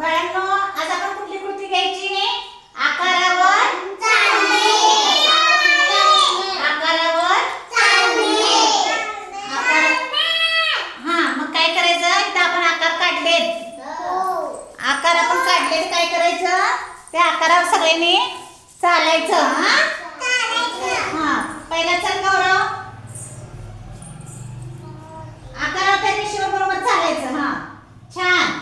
बाळांनो आज आपण कुठली कृती घ्यायची? आकारावर आकारावर आकार हा मग काय करायचं? इथं आपण आकार काढलेत. आकार आपण काढले काय करायचं? त्या आकारावर सगळ्यांनी चालायचं हा? हा पहिला चल गौरव आकारावर त्या रेषेवर बरोबर चालायचं हा छान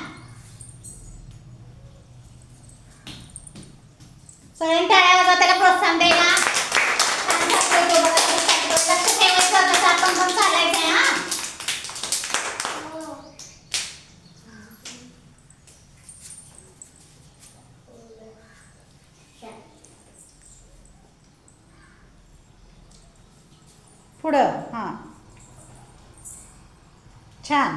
सगळ्यांनी टाळ्या वाजवा त्याला प्रोत्साहन द्यायला छान चालतंय तो बघा, त्याच्यासाठी लक्ष ठेवायचं तसं आपण पण चालायचंय हा पुढं हां. छान.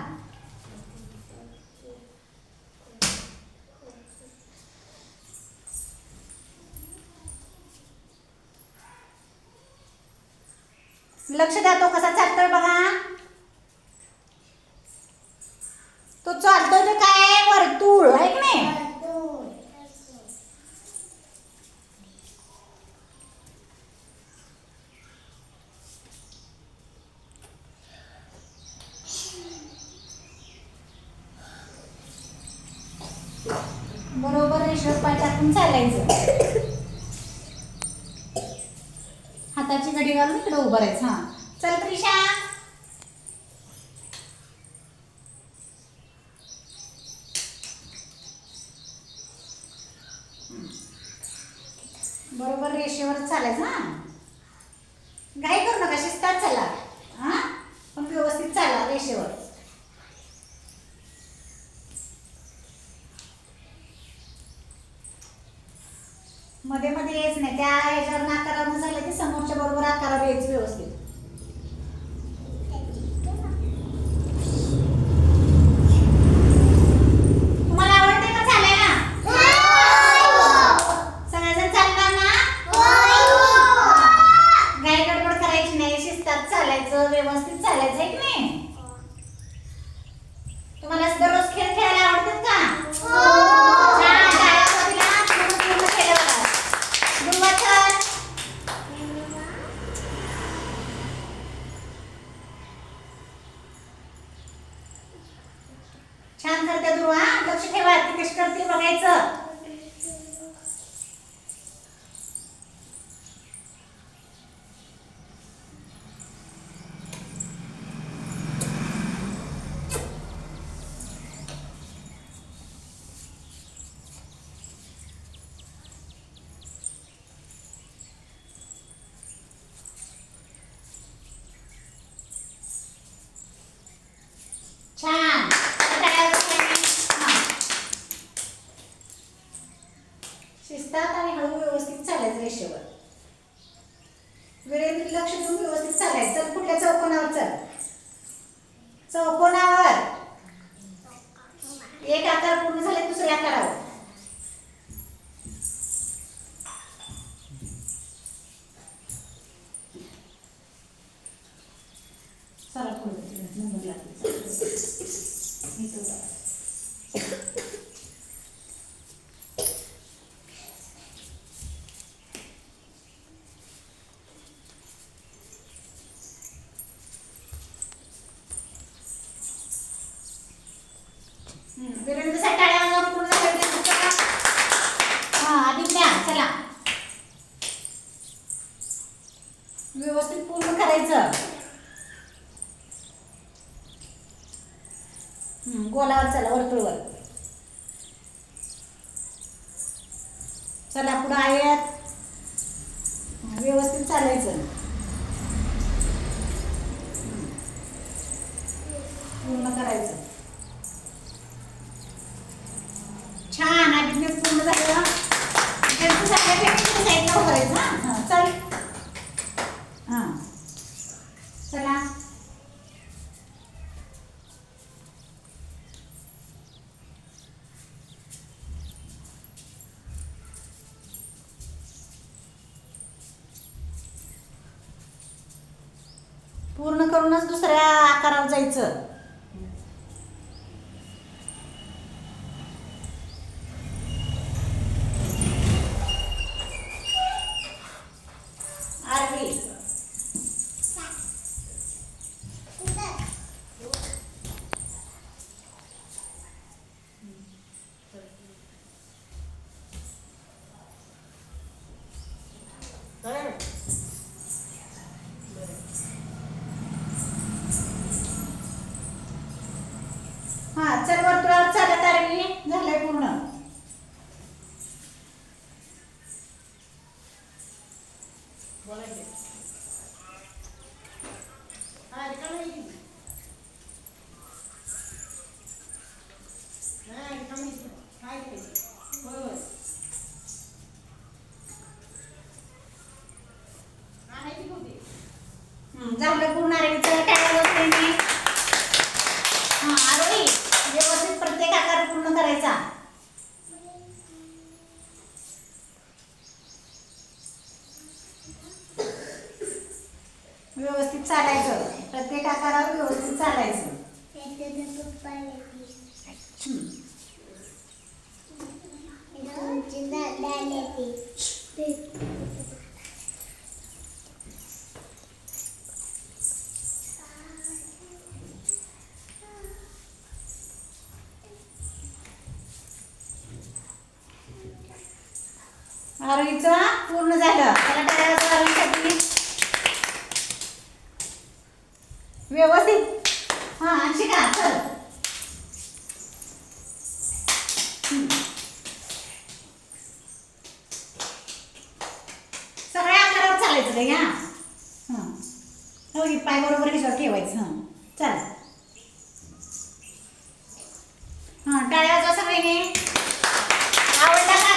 लक्ष द्या तो कसा चालतोय बघा. तो चाल तो काय आहे? वर्तुळ आहे की नाही बरोबर पाय टाकून चालायचं. हाताची घडी घालून इकडे उभं राहायचं हा. चल त्रिशा. बरोबर रेषेवर चालायचं हा. घाई करू नका शिस्तात चला. हा? पण व्यवस्थित चाला रेषेवर. मध्ये मध्ये यायच नाही. त्या ह्याच्यावर आकारावर झालं की समोरच्या बरोबर आकारावर यायचं व्यवस्थित तुम्हाला आवडते का चालायला सगळेजण चालणार ना घाई गडबड करायची नाही शिस्तात चालायचं व्यवस्थित चालायचं आहे की नाही तुम्हाला दररोज खेळ खेळायला आवडतात का छान, टाळ्या वाजवा तिला. पूर्ण पूर्ण केलं बघा. दुर्वा चल. छान करते दुर्वा लक्ष ठेवा ती कशी करते बघायचं छान टाळ्या वाजवा. हां. शिस्तात आणि हळू व्यवस्थित चालायचं रेषेवर वेळेत लक्ष देऊन व्यवस्थित चालायचं चल कुठल्या चौकोनावर चल चौकोनावर एक आकार पूर्ण झाले दुसऱ्या आकारावर चला पुढे तिकडे नंबर लागले इथं बघा. हम्म, वीरेंद्रसाठी टाळ्या वाजवा, पूर्ण झालं ते पुस्तकं. हा, आदित्य, चला व्यवस्थित पूर्ण करायचं. गोलावर चला वर्तुळवर. चला पुढं आहेत व्यवस्थित चालायचं. पूर्ण करायचं. पूर्ण करूनच दुसऱ्या आकारावर जायचं. झालं पूर्ण आरोग्याचं टाळ्या हां व्यवस्थित प्रत्येक आकार पूर्ण करायचा व्यवस्थित चालायचं. प्रत्येक आकारावर व्यवस्थित चालायचं आरोहीचं पूर्ण झालं. त्याला टाळ्या व्यवस्थित. हां शिका चल. ही पाय बरोबर ह्याच्यावर ठेवायचं. हां चला. हां टाळ्या वाजवा सगळ्यांनी. आवडला का?